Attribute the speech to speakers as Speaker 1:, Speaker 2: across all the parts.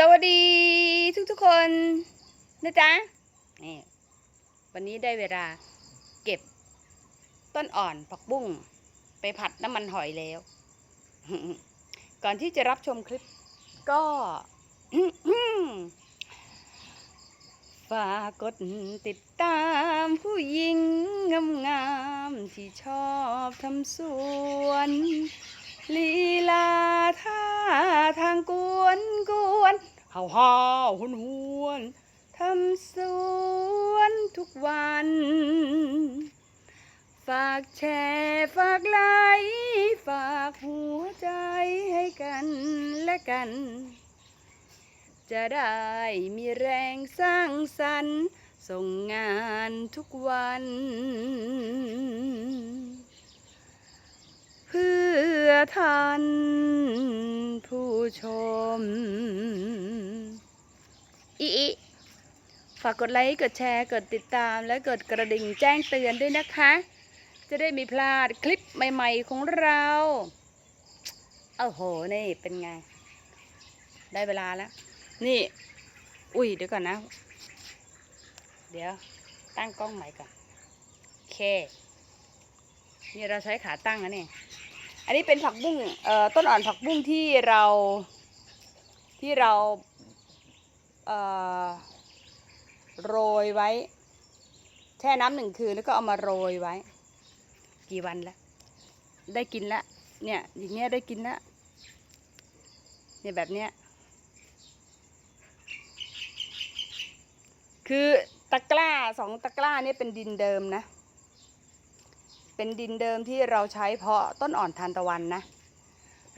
Speaker 1: สวัสดีทุกทุกๆคนนะจ๊ะนี่วันนี้ได้เวลาเก็บต้นอ่อนผักบุ้งไปผัดน้ำมันหอยแล้ว ก่อนที่จะรับชมคลิปก็ ฝากกดติดตามผู้หญิงงามๆที่ชอบทำสวน ลีลาท่าทางกวนกวนเห่าห่าหุนหวนทำสวนทุกวัน ฝากแชร์ฝากไลค์ฝากหัวใจให้กันและกัน จะได้มีแรงสร้างสรรค์ส่งงานทุกวัน ท่านผู้ชม อีฝากกดไลค์ กดแชร์ กดติดตาม และกดกระดิ่งแจ้งเตือนด้วยนะคะ จะได้ม่พลาดคลิปใหม่ ๆ ของเราโอ้โห นี่เป็นไง ได้เวลาแล้ว นี่ อุ้ย เดี๋ยวก่อนนะ เดี๋ยว ตั้งกล้องใหม่ก่อน โอเค นี่เราใช้ขาตั้งนะเนี่ย อันนี้เป็นผักบุ้งเอ่อต้นอ่อนผักบุ้งที่เราที่เราเอ่อโรยไว้ แช่น้ำหนึ่งคืนแล้วก็เอามาโรยไว้ กี่วันแล้ว ได้กินแล้วเนี่ยอย่างเงี้ยได้กินแล้วเนี่ยแบบเนี้ยคือตะกร้าสองตะกร้าเนี่ยเป็นดินเดิมนะ เป็นดินเดิมที่เราใช้เพาะต้นอ่อนทานตะวันนะ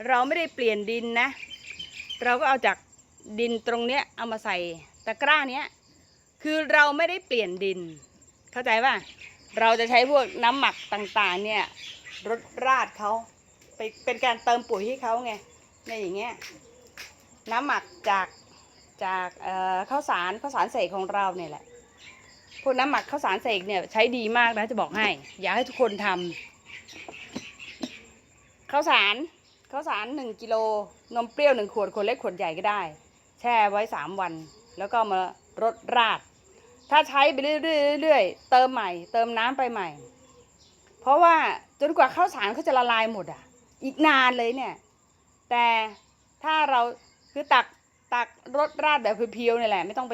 Speaker 1: เราไม่ได้เปลี่ยนดินนะ เราก็เอาจากดินตรงเนี้ยเอามาใส่ตะกร้าเนี้ย คือเราไม่ได้เปลี่ยนดิน เข้าใจป่ะ เราจะใช้พวกน้ำหมักต่างๆเนี่ยรดราดเขาไปเป็นการเติมปุ๋ยให้เขาไงในอย่างเงี้ยน้ำหมักจากจากเอ่อข้าวสารข้าวสารเสกของเราเนี่ยแหละ พวกน้ำหมักข้าวสารเสกเนี่ยใช้ดีมากนะจะบอกให้ อยากให้ทุกคนทำข้าวสารข้าวสารหนึ่งกิโลนมเปรี้ยวหนึ่งขวดขวดเล็กขวดใหญ่ก็ได้ แช่ไว้สามวัน แล้วก็มารดราด ถ้าใช้ไปเรื่อยๆเรื่อยๆเติมใหม่ เติมน้ำไปใหม่ เพราะว่าจนกว่าข้าวสารเขาจะละลายหมดอะ อีกนานเลยเนี่ย แต่ถ้าเราคือตักตักรดราดแบบเพียวๆนี่แหละ ไม่ต้องไป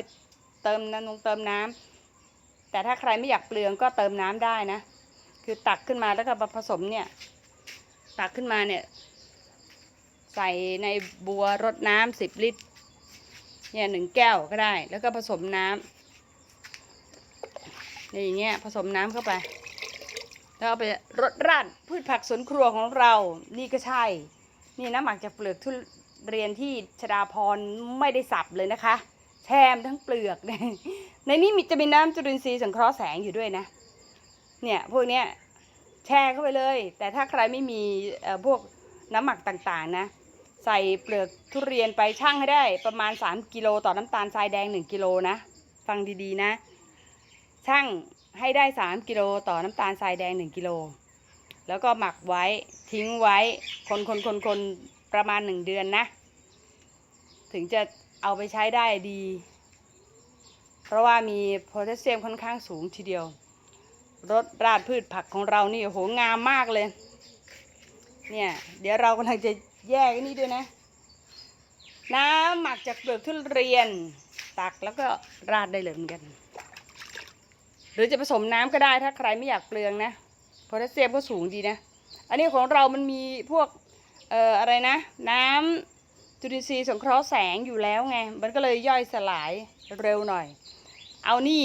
Speaker 1: เติมน้ำลงเติมน้ำ แต่ถ้าใครไม่อยากเปลืองก็เติมน้ำได้นะ คือตักขึ้นมาแล้วก็มาผสมเนี่ย ตักขึ้นมาเนี่ย ใส่ในบัวรดน้ำสิบลิตร เนี่ยหนึ่งแก้วก็ได้ แล้วก็ผสมน้ำเนี่ยอย่างเงี้ยผสมน้ำเข้าไป แล้วเอาไปรดราดพืชผักสวนครัวของเรา นี่ก็ใช่ นี่น้ำหมักจากเปลือกทุเรียนที่ชดาพรไม่ได้สับเลยนะคะ แช่มทั้งเปลือกในนี้มีจะมีน้ำจุลินทรีย์สังเคราะห์แสงอยู่ด้วยนะ เนี่ยพวกเนี้ยแช่เข้าไปเลย แต่ถ้าใครไม่มีเอ่อพวกน้ำหมักต่างๆนะ ใส่เปลือกทุเรียนไปชั่งให้ได้ประมาณ 3 กิโลต่อน้ำตาลทรายแดง 1 กิโลนะ ฟังดีๆนะชั่งให้ได้ 3 กิโลต่อน้ำตาลทรายแดง 1 กิโล แล้วก็หมักไว้ทิ้งไว้คนคนคนคนประมาณ 1 เดือนนะ ถึงจะ เอาไปใช้ได้ดี เพราะว่ามีโพแทสเซียมค่อนข้างสูงทีเดียว รสราดพืชผักของเรานี่โหงามมากเลย เนี่ย เดี๋ยวเรากำลังจะแยกนนี้ด้วยนะ น้ำหมักจากเปลือกทุเรียน ตักแล้วก็ราดได้เลยเหมือนกัน หรือจะผสมน้ำก็ได้ถ้าใครไม่อยากเปลืองนะโพแทสเซียมก็สูงดีนะ อันนี้ของเรามันมีพวก เอ่อ อะไรนะ น้ำ จุลินทรีย์สงเคราะห์แสงอยู่แล้วไง มันก็เลยย่อยสลายเร็วหน่อย เอานี่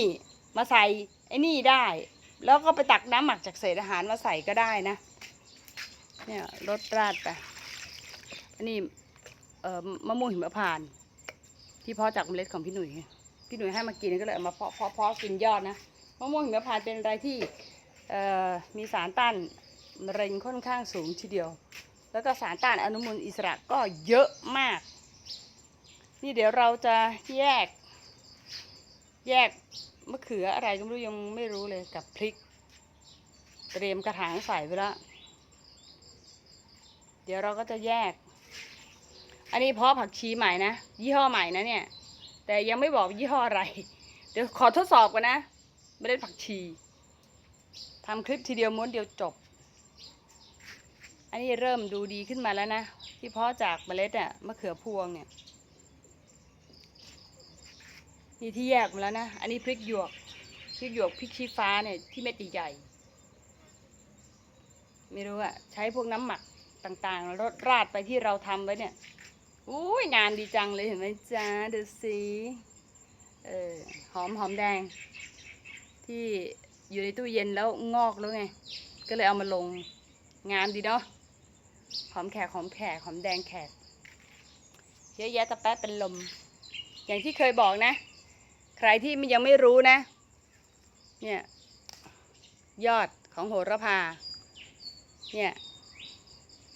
Speaker 1: มาใส่ไอ้นี่ได้ แล้วก็ไปตักน้ำหมักจากเศษอาหารมาใส่ก็ได้นะ เนี่ยรสราดไป อันนี้เอ่อมะม่วงหิมพานต์ที่เพาะจากเมล็ดของพี่หนุ่ย พี่หนุ่ยให้มากินก็เลยเอามาเพาะเพาะเพาะกินยอดนะ มะม่วงหิมพานต์เป็นอะไรที่เอ่อมีสารต้านมะเร็งค่อนข้างสูงทีเดียว แล้วก็สารต้านอนุมูลอิสระก็เยอะมาก นี่เดี๋ยวเราจะแยก แยกมะเขืออะไรก็ไม่รู้ยังไม่รู้เลยกับพริก เตรียมกระถางใส่ไปแล้ว เดี๋ยวเราก็จะแยก อันนี้เพาะผักชีใหม่นะ ยี่ห้อใหม่นะเนี่ย แต่ยังไม่บอกยี่ห้ออะไร เดี๋ยวขอทดสอบก่อนนะเมล็ดผักชีทำคลิปทีเดียวม้วนเดียวจบ อันนี้เริ่มดูดีขึ้นมาแล้วนะ ที่เพาะจากเมล็ดอะมะเขือพวงเนี่ยนี่ที่แยกมาแล้วนะ อันนี้พริกหยวก พริกหยวกพริกชี้ฟ้าเนี่ยที่เม็ดใหญ่ๆไม่รู้อะใช้พวกน้ำหมักต่างๆรดราดไปที่เราทำไว้เนี่ยอุ้ยงานดีจังเลยเห็นไหมจ้าดูสิเออหอมหอมแดง ที่อยู่ในตู้เย็นแล้วงอกแล้วไง ก็เลยเอามาลงงามดีเนาะ หอมแขกหอมแขกหอมแดงแขกเยอะแยะตะแป๊ะเป็นลม อย่างที่เคยบอกนะ ใครที่ยังไม่รู้นะ เนี่ย ยอดของโหระพา เนี่ย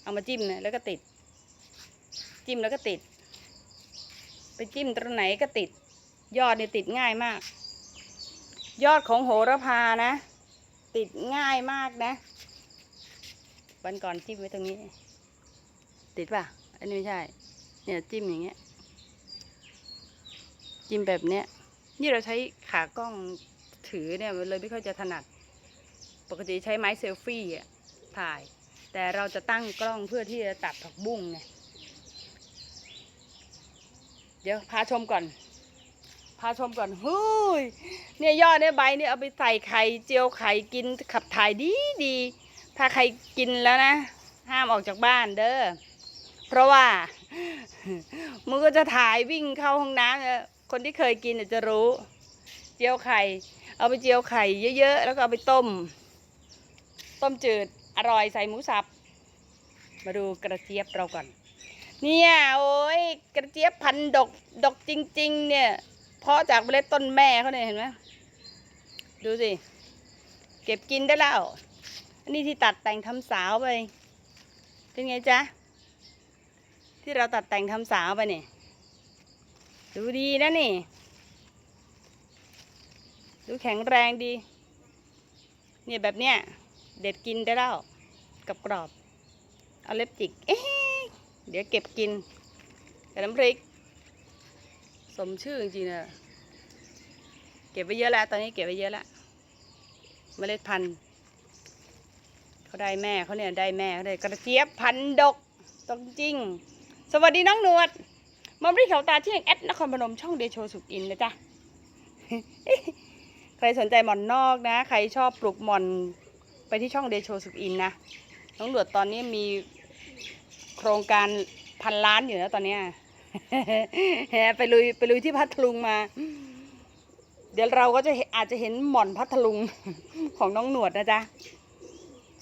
Speaker 1: เอามาจิ้มนะแล้วก็ติด จิ้มแล้วก็ติด ไปจิ้มตรงไหนก็ติด ยอดเนี่ยติดง่ายมาก ยอดของโหระพานะ ติดง่ายมากนะ วันก่อนจิ้มไว้ตรงนี้ ติดป่ะ อันนี้ไม่ใช่ เนี่ยจิ้มอย่างเงี้ย จิ้มแบบเนี้ย นี่เราใช้ขากล้องถือเนี่ยมันเลยไม่ค่อยจะถนัด ปกติใช้ไม้เซลฟี่อะถ่าย แต่เราจะตั้งกล้องเพื่อที่จะตัดผักบุ้งไง เดี๋ยวพาชมก่อน พาชมก่อนเฮ้ย เนี่ยยอดเนี่ยใบเนี่ยเอาไปใส่ไข่เจียวไข่กินขับถ่ายดีดี ถ้าใครกินแล้วนะ ห้ามออกจากบ้านเด้อ เพราะว่ามึงก็จะถ่ายวิ่งเข้าห้องน้ำนะคนที่เคยกินจะรู้ เจียวไข่ เอาไปเจียวไข่เยอะๆ แล้วก็เอาไปต้ม ต้มจืดอร่อยใส่หมูสับ มาดูกระเจี๊ยบเราก่อน เนี่ยโอ้ยกระเจี๊ยบพันดกดกจริง ๆ เนี่ยเพาะจากเมล็ดต้นแม่เขาเนี่ยเห็นไหมดูสิ เก็บกินได้แล้ว อันนี้ที่ตัดแต่งทำสาวไป เป็นไงจ๊ะ ที่เราตัดแต่งทำสาวไปนี่ ดูดีนะนี่ ดูแข็งแรงดี เนี่ยแบบเนี้ย เด็ดกินได้แล้วกับกรอบ เอาเล็บจิก เอ๊ะเดี๋ยวเก็บกินกับน้ำพริก สมชื่อจริงๆนะเก็บไว้เยอะแล้ว ตอนนี้เก็บไว้เยอะแล้วเมล็ดพันธุ์เขาได้แม่เขาเนี่ยได้แม่เขาได้กระเจี๊ยบพันธุ์ดกตรงจริง สวัสดีน้องหนวดมัมรีเขาตาเที่ยงแอดนครพนมช่องเดโชสุกอินนะจ๊ะ ใครสนใจหม่อนนอกนะ ใครชอบปลูกหม่อนไปที่ช่องเดโชสุกอินนะ น้องหนวดตอนนี้มีโครงการพันล้านอยู่นะตอนเนี้ยไปลุยไปลุยที่พัทลุงมา เดี๋ยวเราก็จะอาจจะเห็นหม่อนพัทลุงของน้องหนวดนะจ๊ะ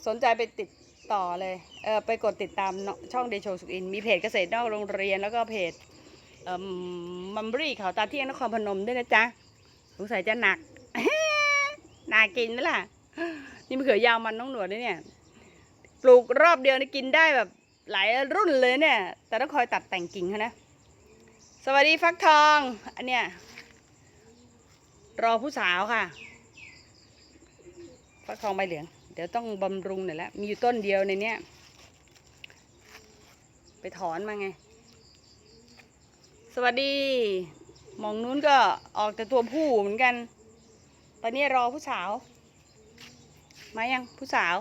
Speaker 1: สนใจไปติดต่อเลย ไปกดติดตามช่องเดโชสุกอิน มีเพจเกษตรนอกโรงเรียน แล้วก็เพจเมัมบรี่เขาตาเที่ยงนครพนมด้วยนะจ๊ะสงสัยจะหนักน่ากินไหมล่ะ นี่มะเขือยาวมันน้องหนวดด้วยเนี่ย ปลูกรอบเดียวนี่กินได้แบบหลายรุ่นเลยเนี่ย แต่ต้องคอยตัดแต่งกิ่งเขานะ สวัสดีฟักทอง อันเนี้ยรอผู้สาวค่ะ ฟักทองใบเหลือง เดี๋ยวต้องบำรุงหน่อยละ มีอยู่ต้นเดียวในเนี้ย ไปถอนมาไง สวัสดีมองนู้นก็ออกแต่ตัวผู้เหมือนกัน ตอนนี้รอผู้สาว มายังผู้สาว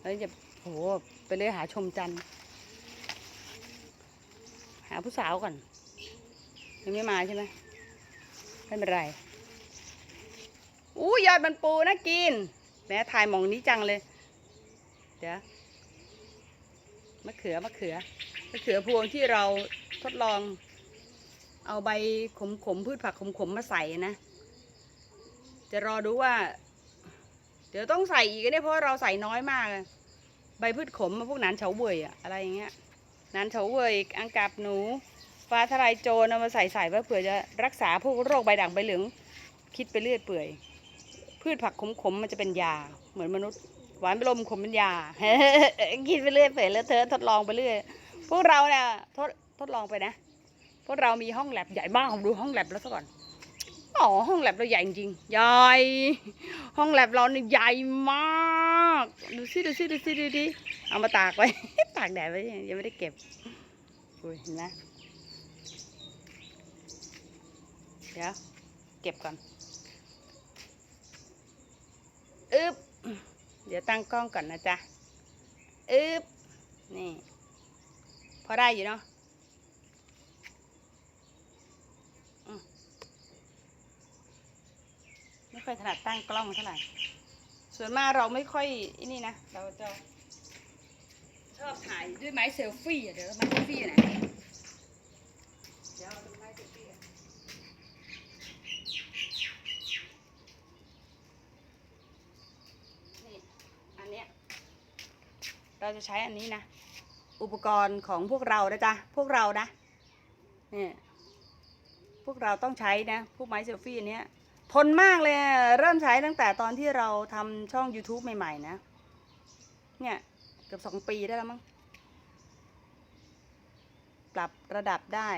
Speaker 1: เฮ้ยจะโหไปเลยหาชมจันหาผู้สาวก่อนยังไม่มาใช่ไหมไม่เป็นไรอู้ยอดมันปูนะกินแม้ถ่ายมองนี้จังเลย เดี๋ยว มะเขือมะเขือมะเขือพวงที่เราทดลอง เอาใบขมขมพืชผักขมขมมาใส่นะ จะรอดูว่า เดี๋ยวต้องใส่อีกเนี่ยเพราะเราใส่น้อยมาก ใบพืชขมพวกหนานเฉาเว่ยอะอะไรอย่างเงี้ยหนานเฉาเว่ยอังกาบหนูฟ้าทลายโจรเอามาใส่ใส่เพื่อเผื่อจะรักษาพวกโรคใบด่างใบเหลือง คิดไปเรื่อยเปื่อย พืชผักขมๆมันจะเป็นยาเหมือนมนุษย์ หวานเป็นลมขมเป็นยาคิดไปเรื่อยเปื่อยแล้วเธอทดลองไปเรื่อย พวกเราเนี่ยทดทดลองไปนะ พวกเรามีห้องแลบใหญ่มากผมดูห้องแลบแล้วซะก่อนอ๋อห้องแลบเราใหญ่จริงๆใหญ่ห้องแลบเราเนี่ยใหญ่มากดูสิดูสิดูสิดูดิเอามาตากไว้ ตากแดดไว้ยังไม่ได้เก็บอุ้ยเห็นไหมเดี๋ยวเก็บก่อนอึบ ดี๋ยวตั้งกล้องก่อนนะจ๊ะอึบนี่ พอได้อยู่เนาะไม่ค่อยถนัดตั้งกล้องเท่าไหร่ ส่วนมากเราไม่ค่อยอันนี่นะ เราจะชอบถ่ายด้วยไม้เซลฟี่อะเดี๋ยวไม้เซลฟี่ไหนเดี๋ยวเอาดูไม้เซลฟี่อะนี่ อันเนี้ย เราจะใช้อันนี้นะ อุปกรณ์ของพวกเรานะจ๊ะพวกเรานะเนี่ยพวกเราต้องใช้นะพวกไม้เซลฟี่อันนี้ทนมากเลยเริ่มใช้ตั้งแต่ตอนที่เราทำช่อง YouTube ใหม่ๆนะ เนี่ยเกือบสองปีได้แล้วมั้งปรับระดับได้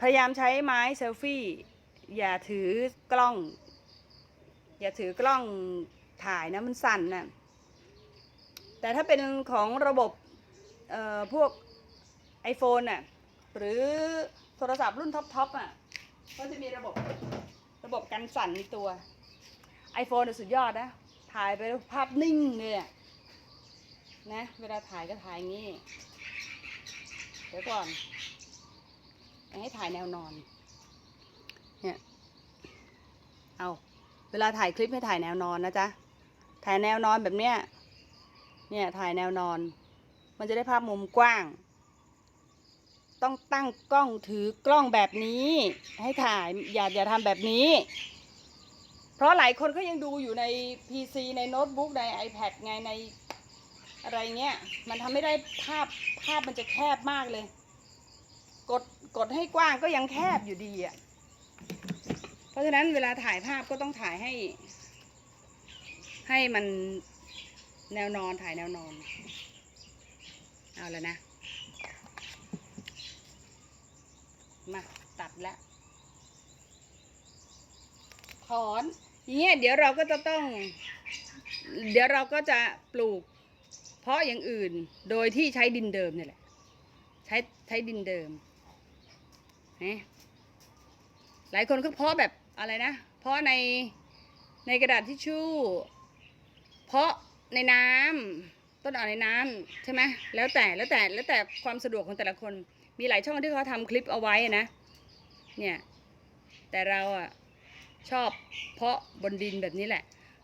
Speaker 1: พยายามใช้ไม้เซลฟี่ อย่าถือกล้อง อย่าถือกล้องถ่ายนะมันสั่นนะ แต่ถ้าเป็นของระบบเอ่อพวก iPhone น่ะหรือโทรศัพท์รุ่นท็อปๆอะก็จะมีระบบระบบกันสั่นในตัว iPhone น่ะสุดยอดนะ ถ่ายไปภาพนิ่งเลยนะ เวลาถ่ายก็ถ่ายงี้ เดี๋ยวก่อน ให้ถ่ายแนวนอน เนี่ย เอา เวลาถ่ายคลิปให้ถ่ายแนวนอนนะจ๊ะ ถ่ายแนวนอนแบบเนี้ย เนี่ยถ่ายแนวนอน มันจะได้ภาพมุมกว้าง ต้องตั้งกล้องถือกล้องแบบนี้ ให้ถ่ายอย่าอย่าทำแบบนี้ เพราะหลายคนก็ยังดูอยู่ใน PC ในโน้ตบุ๊กใน iPad ไงในอะไรเงี้ย มันทำไม่ได้ภาพภาพมันจะแคบมากเลย กดกดให้กว้างก็ยังแคบอยู่ดีอะ เพราะฉะนั้นเวลาถ่ายภาพก็ต้องถ่ายให้ ให้มัน แนวนอนถ่ายแนวนอน เอาแล้วนะ มา ตัดแล้วถอนอย่างเงี้ยเดี๋ยวเราก็จะต้อง เดี๋ยวเราก็จะปลูก เพราะอย่างอื่นโดยที่ใช้ดินเดิมนี่แหละ ใช้ใช้ดินเดิมนะหลายคนก็เพาะแบบอะไรนะ เพาะในในกระดาษทิชชู่ เพาะ ในน้ำต้นอ่อนในน้ำใช่ไหมแล้วแต่แล้วแต่แล้วแต่ความสะดวกของแต่ละคน มีหลายช่องที่เขาทำคลิปเอาไว้นะ เนี่ยแต่เราอะชอบเพาะบนดินแบบนี้แหละ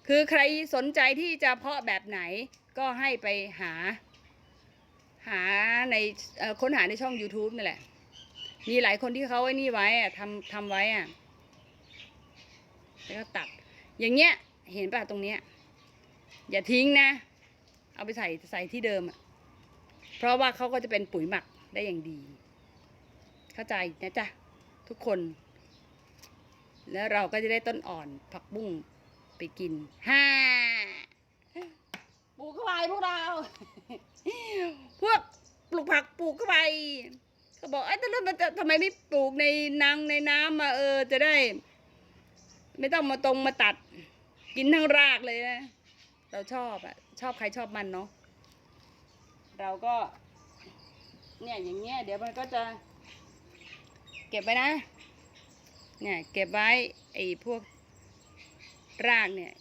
Speaker 1: คือใครสนใจที่จะเพาะแบบไหนก็ให้ไปหา หาในค้นหาในช่อง YouTube นี่แหละ มีหลายคนที่เขาไอ้นี่ไว้อะทำทำไว้อะแล้วก็ตัด อย่างเงี้ย เห็นป่ะตรงเนี้ย อย่าทิ้งนะ เอาไปใส่ใส่ที่เดิมอะเพราะว่าเขาก็จะเป็นปุ๋ยหมักได้อย่างดี เข้าใจนะจ๊ะทุกคน แล้วเราก็จะได้ต้นอ่อนผักบุ้งไปกินฮ่าปลูกเข้าไปพวกเรา พวกปลูกผักปลูกเข้าไปก็บอกไอ้ยแต่แล้วมันจะทำไมไม่ปลูกในนังในน้ำมาเออ จะได้ ไม่ต้องมาตรงมาตัด กินทั้งรากเลยนะ เราชอบอะชอบใครชอบมันเนาะเราก็ เนี่ยอย่างเงี้ยเดี๋ยวมันก็จะ เก็บไว้นะ เนี่ยเก็บไว้ไอ้พวกรากเนี่ย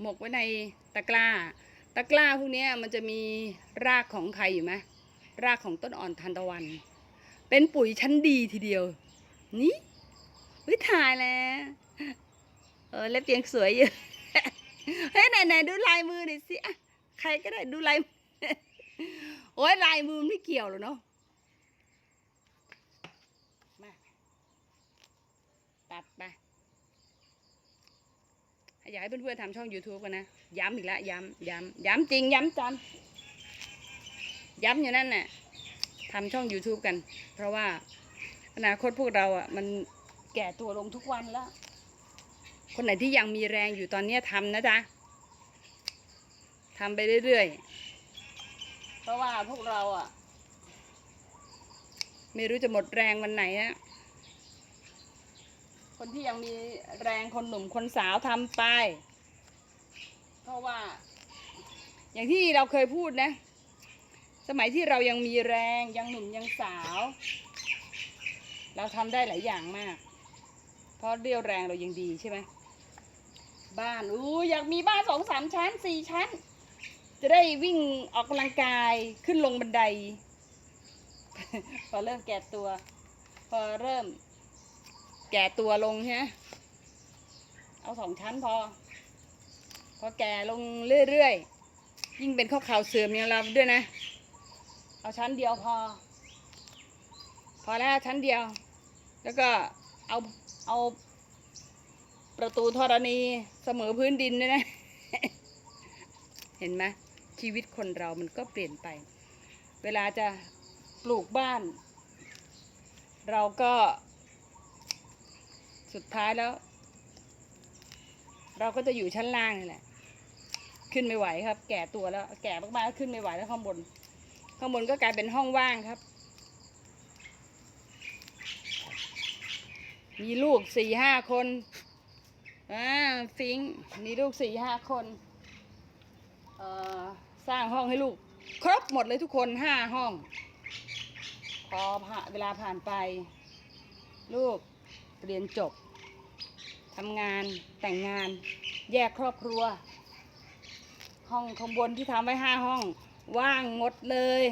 Speaker 1: หมกไว้ในตะกร้า ตะกร้าพวกเนี้ยมันจะมีรากของใครอยู่ไหมรากของต้นอ่อนทานตะวัน เป็นปุ๋ยชั้นดีทีเดียว นี่วิถ่ายแล้ว เออเล็บยังสวยอยู่ เฮ้ยไหนไหนดูลายมือหน่อยสิอะใครก็ได้ดูลายโอ้ยลายมือไม่เกี่ยวหรอเนาะมาตัดไปอยากให้เพื่อนๆทำช่อง YouTube กันนะ ย้ำอีกแล้วย้ำย้ำย้ำจริง ย้ำจันย้ำอยู่นั่นน่ะทำช่อง YouTube กัน เพราะว่าอนาคตพวกเราอะ มันแก่ตัวลงทุกวันแล้ว คนไหนที่ยังมีแรงอยู่ตอนเนี้ยทำนะจ๊ะทำไปเรื่อยๆ เพราะว่าพวกเราอะ ไม่รู้จะหมดแรงวันไหนนะคนที่ยังมีแรงคนหนุ่มคนสาวทำไป เพราะว่า อย่างที่เราเคยพูดนะ สมัยที่เรายังมีแรงยังหนุ่มยังสาว เราทำได้หลายอย่างมาก เพราะเรี่ยวแรงเรายังดีใช่ไหม บ้านอู้อยากมีบ้านสองสามชั้นสี่ชั้น จะได้วิ่งออกกำลังกายขึ้นลงบันได พอเริ่มแก่ตัว พอเริ่ม แก่ตัวลงใช่ไหมเอาสองชั้นพอ พอแก่ลงเรื่อยๆ ยิ่งเป็นข้อเข่าเสื่อมอย่างเราด้วยนะ เอาชั้นเดียวพอ พอแล้วชั้นเดียว แล้วก็เอาเอา ประตูธรณีเสมอพื้นดินด้วยนะ เห็นไหมชีวิตคนเรามันก็เปลี่ยนไป เวลาจะปลูกบ้าน เราก็สุดท้ายแล้ว เราก็จะอยู่ชั้นล่างนี่แหละ ขึ้นไม่ไหวครับ แก่ตัวแล้ว แก่มากๆขึ้นไม่ไหวแล้วข้างบน ข้างบนก็กลายเป็นห้องว่างครับ มีลูกสี่ห้าคน อ่าฟิงมีลูกสี่ห้าคนเอ่อสร้างห้องให้ลูก ครบหมดเลยทุกคนห้าห้อง พอเวลาผ่านไป ลูกเรียนจบทำงานแต่งงาน แยกครอบครัว ห้องข้างบนที่ทำไว้ห้าห้อง ว่างหมดเลย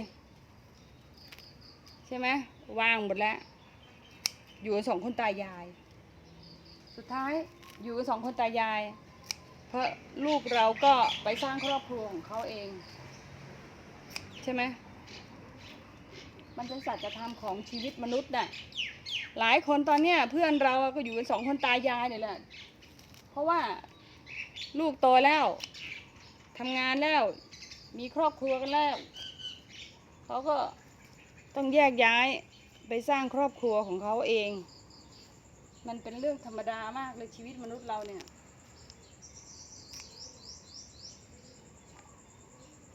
Speaker 1: ใช่ไหมว่างหมดแล้ว อยู่กันสองคนตายาย สุดท้าย อยู่กันสองคนตายาย เพราะลูกเราก็ไปสร้างครอบครัวของเขาเอง ใช่ไหมมันเป็นสัจธรรมของชีวิตมนุษย์น่ะหลายคนตอนเนี้ยเพื่อนเราก็อยู่กันสองคนตายายเนี่ยแหละเพราะว่าลูกโตแล้วทำงานแล้ว มีครอบครัวกันแล้วเขาก็ต้องแยกย้ายไปสร้างครอบครัวของเขาเอง มันเป็นเรื่องธรรมดามากเลยชีวิตมนุษย์เราเนี่ย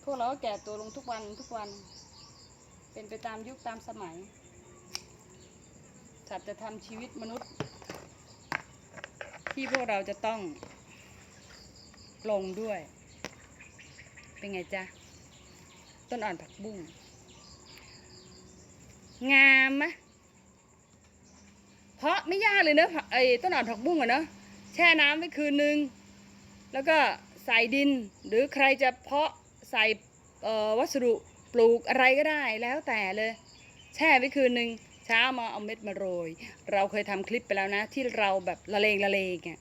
Speaker 1: พวกเราก็แก่ตัวลงทุกวันทุกวัน เป็นไปตามยุคตามสมัยสัจธรรมชีวิตมนุษย์ ที่พวกเราจะต้องลงด้วย เป็นไงจ๊ะ ต้นอ่อนผักบุ้งงามมะ เพราะไม่ยากเลยเนอะไอ้ต้นอ่อนผักบุ้งอะเนอะแช่น้ำไว้คืนนึง แล้วก็ใส่ดิน หรือใครจะเพาะใส่วัสดุปลูกอะไรก็ได้แล้วแต่เลย แช่ไว้คืนนึงเช้ามาเอาเม็ดมาโรย เราเคยทำคลิปไปแล้วนะ ที่เราแบบละเลงละเลงอะ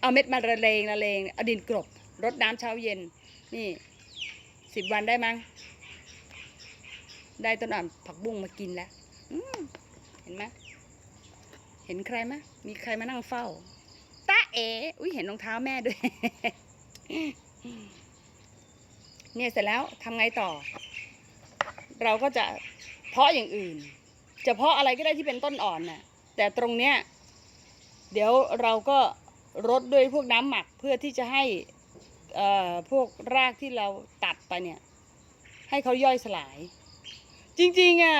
Speaker 1: เอาเม็ดมาละเลงละเลงเอาดินกลบรดน้ำเช้าเย็น นี่สิบวันได้มั้งได้ต้นอ่อนผักบุ้งมากินแล้วเห็นไหม ห็นใครไหมมีใครมานั่งเฝ้าตาเอ๋อุ้ยเห็นรองเท้าแม่ด้วย เนี่ยเสร็จแล้วทำไงต่อ เราก็จะเพาะอย่างอื่น จะเพาะอะไรก็ได้ที่เป็นต้นอ่อนน่ะ แต่ตรงเนี้ยเดี๋ยวเราก็รดด้วยพวกน้ำหมักเพื่อที่จะให้เอ่อพวกรากที่เราตัดไปเนี่ย ให้เขาย่อยสลาย จริงๆอะ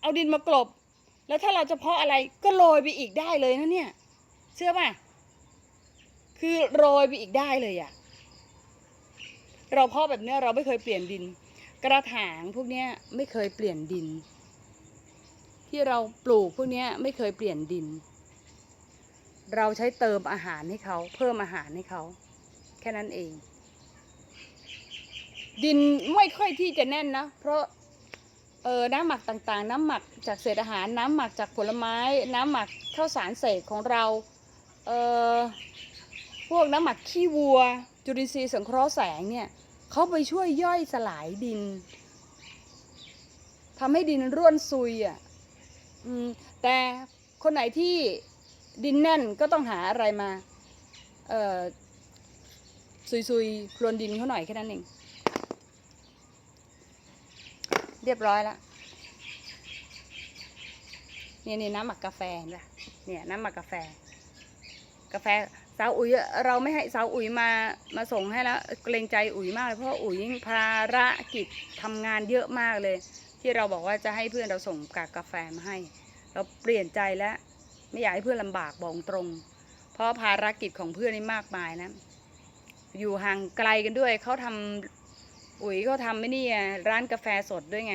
Speaker 1: เอาดินมากลบ แล้วถ้าเราจะเพาะอะไรก็โรยไปอีกได้เลยนะเนี่ย เชื่อป่ะ คือโรยไปอีกได้เลยอะเราเพาะแบบเนี้ยเราไม่เคยเปลี่ยนดิน กระถางพวกเนี้ยไม่เคยเปลี่ยนดิน ที่เราปลูกพวกเนี้ยไม่เคยเปลี่ยนดิน เราใช้เติมอาหารให้เขาเพิ่มอาหารให้เขาแค่นั้นเอง ดินไม่ค่อยที่จะแน่นนะ เพราะ เออน้ำหมักต่างๆ น้ำหมักจากเศษอาหาร น้ำหมักจากผลไม้ น้ำหมักข้าวสารเศษของเราเออพวกน้ำหมักขี้วัว จุลินทรีย์สังเคราะห์แสงเนี่ยเขาไปช่วยย่อยสลายดินทำให้ดินร่วนซุยอะอืมแต่คนไหนที่ดินแน่นก็ต้องหาอะไรมา เอ่อซุยๆพรวนดินเขาหน่อยแค่นั้นเอง เรียบร้อยแล้วเนี่ยนี่น้ำหมักกาแฟเห็นะเนี่ยน้ำหมักกาแฟ กาแฟสาวอุ๋ยเราไม่ให้สาวอุ๋ยมามาส่งให้แล้วเกรงใจอุ๋ยมากเลยเพราะอุ๋ยภารกิจทำงานเยอะมากเลย ที่เราบอกว่าจะให้เพื่อนเราส่งกากกาแฟมาให้ เราเปลี่ยนใจแล้วไม่อยากให้เพื่อนลำบากบอกตรง เพราะภารกิจของเพื่อนนี่มากมายนะ อยู่ห่างไกลกันด้วยเขาทำ อุ๋ยเขาทำไม่นี่ร้านกาแฟสดด้วยไง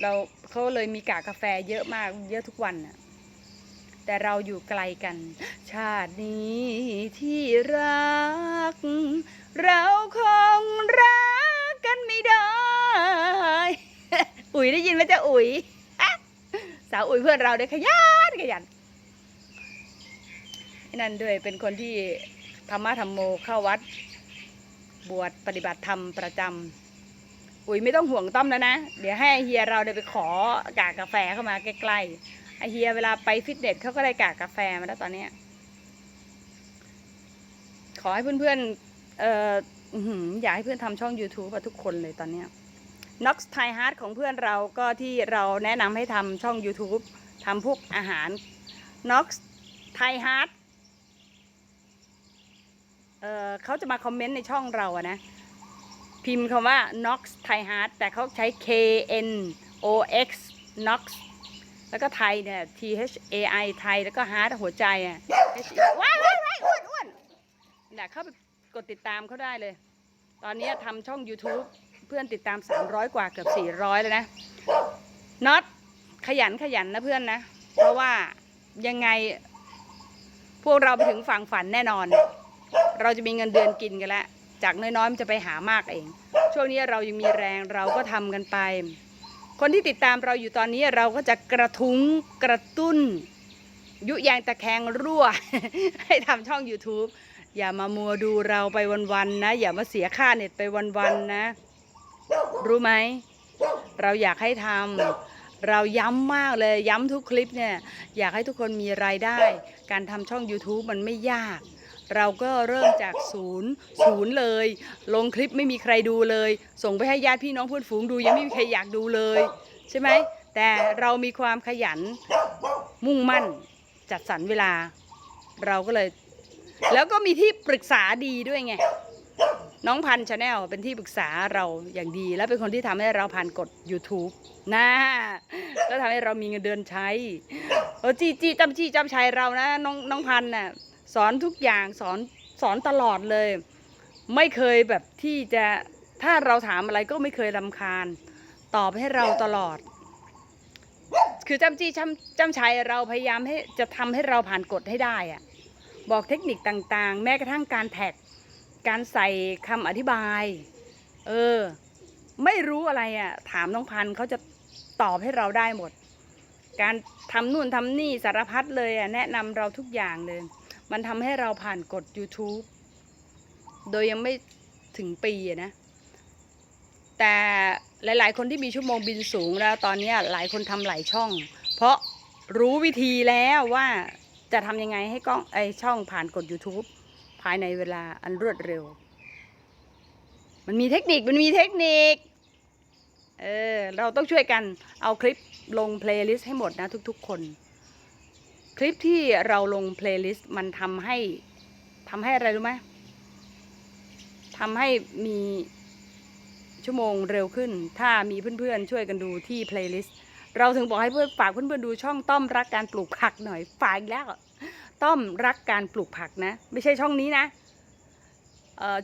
Speaker 1: เราเขาเลยมีกากกาแฟเยอะมากเยอะทุกวันน่ะแต่เราอยู่ไกลกัน ชาตินี้ที่รัก เราคงรักกันไม่ได้ อุ๋ยได้ยินไหมจ๊ะอุ๋ยสาวอุ๋ยเพื่อนเราเด้ขยันขยันนั่นด้วยเป็นคนที่ธรรมะธรรมโมเข้าวัด บวชปฏิบัติธรรมประจำอุ๋ยไม่ต้องห่วงต้อมแล้วนะ เดี๋ยวให้อ้เฮียเราเดี๋ยวไปขอกากกาแฟเข้ามาใกล้ๆไอเฮียเวลาไปฟิตเนสเขาก็ได้กากกาแฟมาแล้วตอนเนี้ยขอให้เพื่อนๆเอ่ออยากให้เพื่อนทำช่อง YouTube ทุกคนเลยตอนเนี้ย Nox Thai Heart ของเพื่อนเราก็ที่เราแนะนำให้ทำช่อง YouTube ทำพวกอาหาร Nox Thai Heart เออเขาจะมาคอมเมนต์ในช่องเราอะนะ พิมพ์คำว่า Nox Thai Heart แต่เขาใช้ K N O X Nox แล้วก็ไทยเนี่ย T H A I ไทยแล้วก็ Heart หัวใจอะ H E ว้ายว้ายว้ายอ้วนอ้วนน่ะเข้าไปกดติดตามเขาได้เลย ตอนนี้ทำช่อง YouTube เพื่อนติดตาม 300 กว่าเกือบ 400 แล้วนะน็อตขยันขยันนะเพื่อนนะ เพราะว่ายังไงพวกเราไปถึงฝั่งฝันแน่นอน เราจะมีเงินเดือนกินกันแล้วจากน้อยๆมันจะไปหามากเอง ช่วงนี้เรายังมีแรงเราก็ทำกันไป คนที่ติดตามเราอยู่ตอนนี้เราก็จะกระทุ้งกระตุ้น ยุยางตะแคงรั่ว ให้ทำช่อง YouTube อย่ามามัวดูเราไปวันๆนะ อย่ามาเสียค่าเน็ตไปวันๆนะ รู้ไหม เราอยากให้ทำเราย้ำมากเลยย้ำทุกคลิปเนี่ย อยากให้ทุกคนมีรายได้ การทำช่อง YouTube มันไม่ยาก เราก็เริ่มจากศูนย์ศูนย์เลย ลงคลิปไม่มีใครดูเลย ส่งไปให้ญาติพี่น้องเพื่อนฝูงดูยังไม่มีใครอยากดูเลย ใช่ไหมแต่เรามีความขยันมุ่งมั่นจัดสรรเวลา เราก็เลย แล้วก็มีที่ปรึกษาดีด้วยไงน้องพันชาแนลเป็นที่ปรึกษาเราอย่างดี และเป็นคนที่ทำให้เราผ่านกฎ YouTube นะแล้วทำให้เรามีเงินเดือนใช้เออจีจีจำจีจำชัยเรานะน้องน้องพันน่ะ สอนทุกอย่างสอนสอนตลอดเลย ไม่เคยแบบที่จะถ้าเราถามอะไรก็ไม่เคยรำคาญ ตอบให้เราตลอด คือจำจี้จำจำชัยเราพยายามให้จะทำให้เราผ่านกฎให้ได้อะบอกเทคนิคต่างๆ แม้กระทั่งการแท็ก การใส่คำอธิบาย เออ ไม่รู้อะไรอะ่ะ ถามน้องพันเขาจะตอบให้เราได้หมด การทำนู่นทำนี่สารพัดเลยอะ่ะ แนะนำเราทุกอย่างเลย มันทำให้เราผ่านกฎ YouTube โดยยังไม่ถึงปีอะนะ แต่หลาย ๆ คนที่มีชั่วโมงบินสูงแล้วตอนนี้หลายคนทำหลายช่อง เพราะรู้วิธีแล้วว่าจะทำยังไงให้กล้องไอช่องผ่านกฎ YouTube ภายในเวลาอันรวดเร็ว มันมีเทคนิค มันมีเทคนิค เออ เราต้องช่วยกันเอาคลิปลงเพลย์ลิสต์ให้หมดนะทุก ๆ คน คลิปที่เราลงเพลย์ลิสต์มันทำให้ทำให้อะไรรู้ไหมทำให้มีชั่วโมงเร็วขึ้น ถ้ามีเพื่อนๆช่วยกันดูที่เพลย์ลิสต์เราถึงบอกให้เพื่อนฝากเพื่อนๆดูช่องต้อมรักการปลูกผักหน่อยฝากอีกแล้วต้อมรักการปลูกผักนะ ไม่ใช่ช่องนี้นะ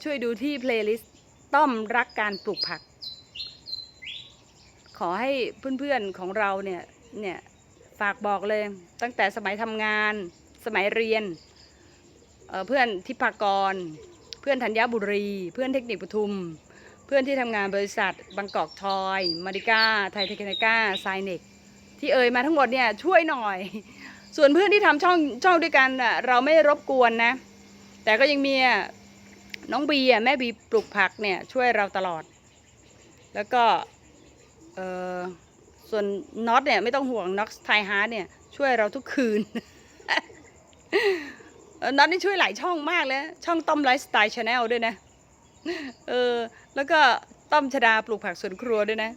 Speaker 1: ช่วยดูที่เพลย์ลิสต์ต้อมรักการปลูกผัก ขอให้เพื่อนๆของเราเนี่ยเนี่ย ฝากบอกเลย ตั้งแต่สมัยทำงาน สมัยเรียนเเพื่อนทิพากร เพื่อนธัญบุรี เพื่อนเทคนิคปทุม เพื่อนที่ทำงานบริษัทบางกอกทอยมาริก้า ไทยเทคนิก้าไซเน็กที่เอ่ยมาทั้งหมดเนี่ยช่วยหน่อย ส่วนเพื่อนที่ทำช่องช่องด้วยกันเราไม่รบกวนนะ แต่ก็ยังมีน้องบีอะแม่บีปลูกผักเนี่ยช่วยเราตลอด แล้วก็เออ ส่วนน็อตเนี่ยไม่ต้องห่วงน็อตไทฮาร์ดเนี่ยช่วยเราทุกคืนน็อตนี่ช่วยหลายช่องมากเลย ช่องต้อมไลฟ์สไตล์ชาแนลด้วยนะ เออ แล้วก็ต้อมชดาปลูกผักสวนครัวด้วยนะ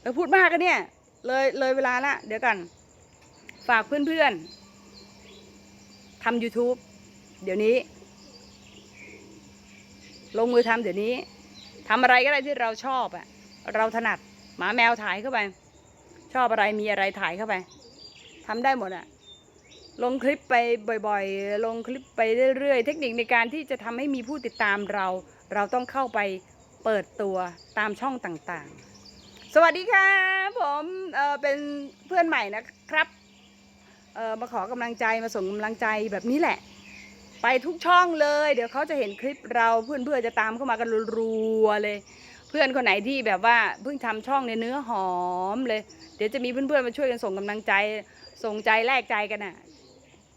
Speaker 1: เออพูดมากกันเนี่ย เลยเลยเวลาละ เดี๋ยวกัน ฝากเพื่อนๆทำ YouTube เดี๋ยวนี้ ลงมือทำเดี๋ยวนี้ทำอะไรก็ได้ที่เราชอบอะเราถนัด หมาแมวถ่ายเข้าไป ชอบอะไรมีอะไรถ่ายเข้าไปทำได้หมดอะลงคลิปไปบ่อยๆ ลงคลิปไปเรื่อยๆ เทคนิคในการที่จะทำให้มีผู้ติดตามเรา เราต้องเข้าไปเปิดตัวตามช่องต่างๆ สวัสดีค่ะ ผมเออเป็นเพื่อนใหม่นะครับเออมาขอกำลังใจมาส่งกำลังใจแบบนี้แหละ ไปทุกช่องเลย เดี๋ยวเขาจะเห็นคลิปเราเพื่อนๆจะตามเข้ามากันรัวๆเลย เพื่อนคนไหนที่แบบว่าเพิ่งทำช่องในเนื้อหอมเลย เดี๋ยวจะมีเพื่อนๆมาช่วยกันส่งกำลังใจ ส่งใจแลกใจกันน่ะ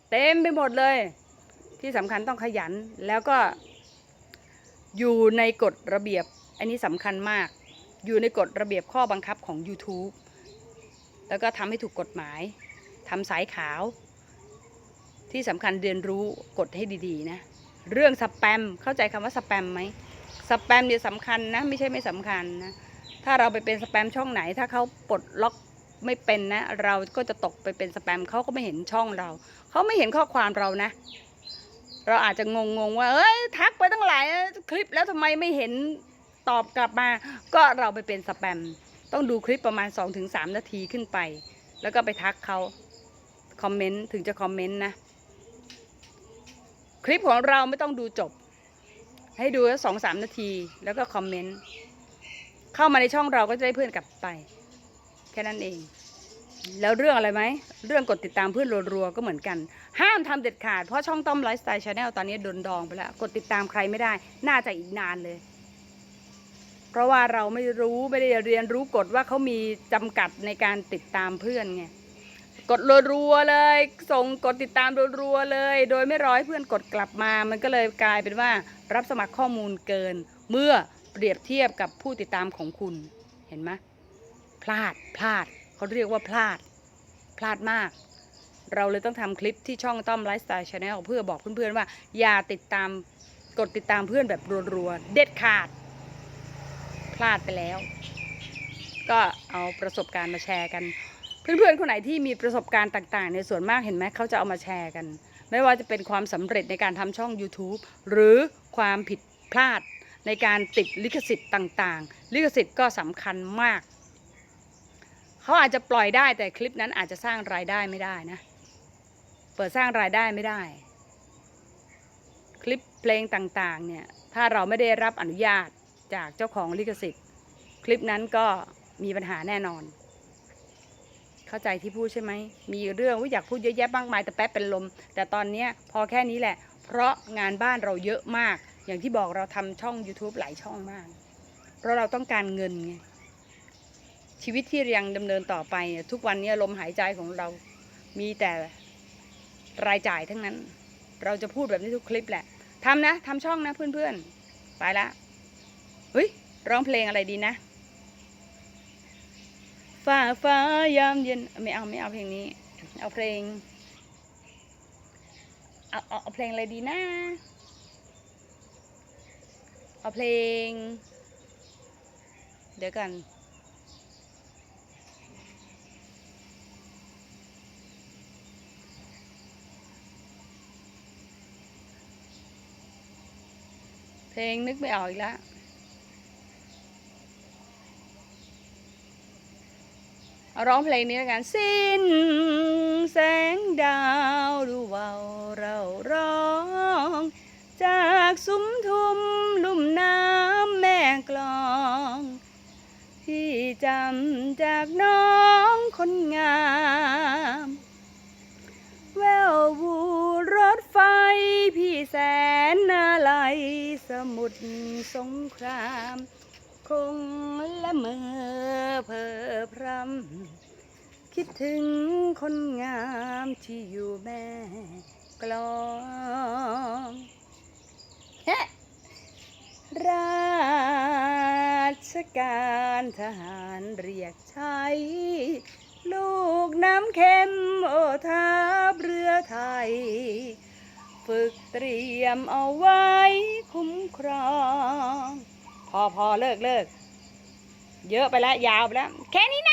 Speaker 1: เต็มไปหมดเลย ที่สำคัญต้องขยันแล้วก็ อยู่ในกฎระเบียบ อันนี้สำคัญมาก อยู่ในกฎระเบียบข้อบังคับของ YouTube แล้วก็ทำให้ถูกกฎหมายทำสายขาว ที่สำคัญเรียนรู้กฎให้ดีๆนะ เรื่องสแปมเข้าใจคำว่าสแปมไหม สแปมเนี่ยสำคัญนะ ไม่ใช่ไม่สำคัญนะ ถ้าเราไปเป็นสแปมช่องไหน ถ้าเขาปลดล็อกไม่เป็นนะ เราก็จะตกไปเป็นสแปมเขาก็ไม่เห็นช่องเรา เขาไม่เห็นข้อความเรานะ เราอาจจะงงๆว่า เอ้ยทักไปตั้งหลายคลิปแล้วทำไมไม่เห็นตอบกลับมา ก็เราไปเป็นสแปม ต้องดูคลิปประมาณ 2-3 นาทีขึ้นไป แล้วก็ไปทักเขาคอมเมนต์ถึงจะคอมเมนต์นะ คลิปของเราไม่ต้องดูจบ ให้ดูแค่สองสามนาทีแล้วก็คอมเมนต์ เข้ามาในช่องเราก็จะได้เพื่อนกลับไป แค่นั้นเอง แล้วเรื่องอะไรไหม เรื่องกดติดตามเพื่อนรัวๆก็เหมือนกัน ห้ามทำเด็ดขาด เพราะช่องต้อมไลฟ์สไตล์ชาแนลตอนนี้โดนดองไปแล้ว กดติดตามใครไม่ได้ น่าจะอีกนานเลย เพราะว่าเราไม่รู้ไม่ได้เรียนรู้กฎว่าเขามีจำกัดในการติดตามเพื่อนไง กดรัวๆเลย ส่งกดติดตามรัวๆเลย โดยไม่รอให้เพื่อนกดกลับมา มันก็เลยกลายเป็นว่ารับสมัครข้อมูลเกิน เมื่อเปรียบเทียบกับผู้ติดตามของคุณ เห็นไหมพลาดพลาดเขาเรียกว่าพลาด พลาดมาก เราเลยต้องทำคลิปที่ช่องต้อมไลฟ์สไตล์ชาแนลเพื่อบอกเพื่อนๆว่า อย่าติดตามกดติดตามเพื่อนแบบรัวๆเด็ดขาด พลาดไปแล้ว ก็เอาประสบการณ์มาแชร์กัน เพื่อนๆคนไหนที่มีประสบการณ์ต่างๆในส่วนมากเห็นไหมเขาจะเอามาแชร์กัน ไม่ว่าจะเป็นความสำเร็จในการทำช่อง YouTube หรือความผิดพลาดในการติดลิขสิทธิ์ต่างๆ ลิขสิทธิ์ก็สำคัญมาก เขาอาจจะปล่อยได้แต่คลิปนั้นอาจจะสร้างรายได้ไม่ได้นะ เปิดสร้างรายได้ไม่ได้ คลิปเพลงต่างๆเนี่ยถ้าเราไม่ได้รับอนุญาตจากเจ้าของลิขสิทธิ์ คลิปนั้นก็มีปัญหาแน่นอน เข้าใจที่พูดใช่ไหม มีเรื่องว่าอยากพูดเยอะแยะมากมายแต่แป๊บเป็นลม แต่ตอนเนี้พอแค่นี้แหละ เพราะงานบ้านเราเยอะมาก อย่างที่บอกเราทำช่อง YouTube หลายช่องมาก เพราะเราต้องการเงินไง ชีวิตที่ยังดำเนินต่อไป ทุกวันนี้ลมหายใจของเรา มีแต่รายจ่ายทั้งนั้น เราจะพูดแบบนี้ทุกคลิปแหละทำนะทำช่องนะเพื่อนๆ ไปละเฮ้ยร้องเพลงอะไรดีนะ ฟ้าฟ้ายามเย็นไม่เอาไม่เอาเพลงนี้ เอาเพลงเอาเอาเอาเพลงอะไรดีนะ เอาเพลง เดี๋ยวกันเพลงนึกไม่ออกอีกแล้ว เอา ร้องเพลงนี้แล้วกัน สิ้นแสงดาวดูเวาเราร้อง จากซุ้มทุมลุ่มน้ำแม่กลองพี่จำจากน้องคนงาม แวววูรถไฟพี่แสนนาลัยสมุทรสงคราม งละเมอเพอพรำคิดถึงคนงามที่อยู่แม่กลองเฮราชการทหารเรียกใช้ ลูกน้ำเค็มโอทัพเรือไทย ฝึกเตรียมเอาไว้คุ้มครอง พอพอเลิกเลิก เยอะไปแล้วยาวไปแล้ว แค่นี้นะ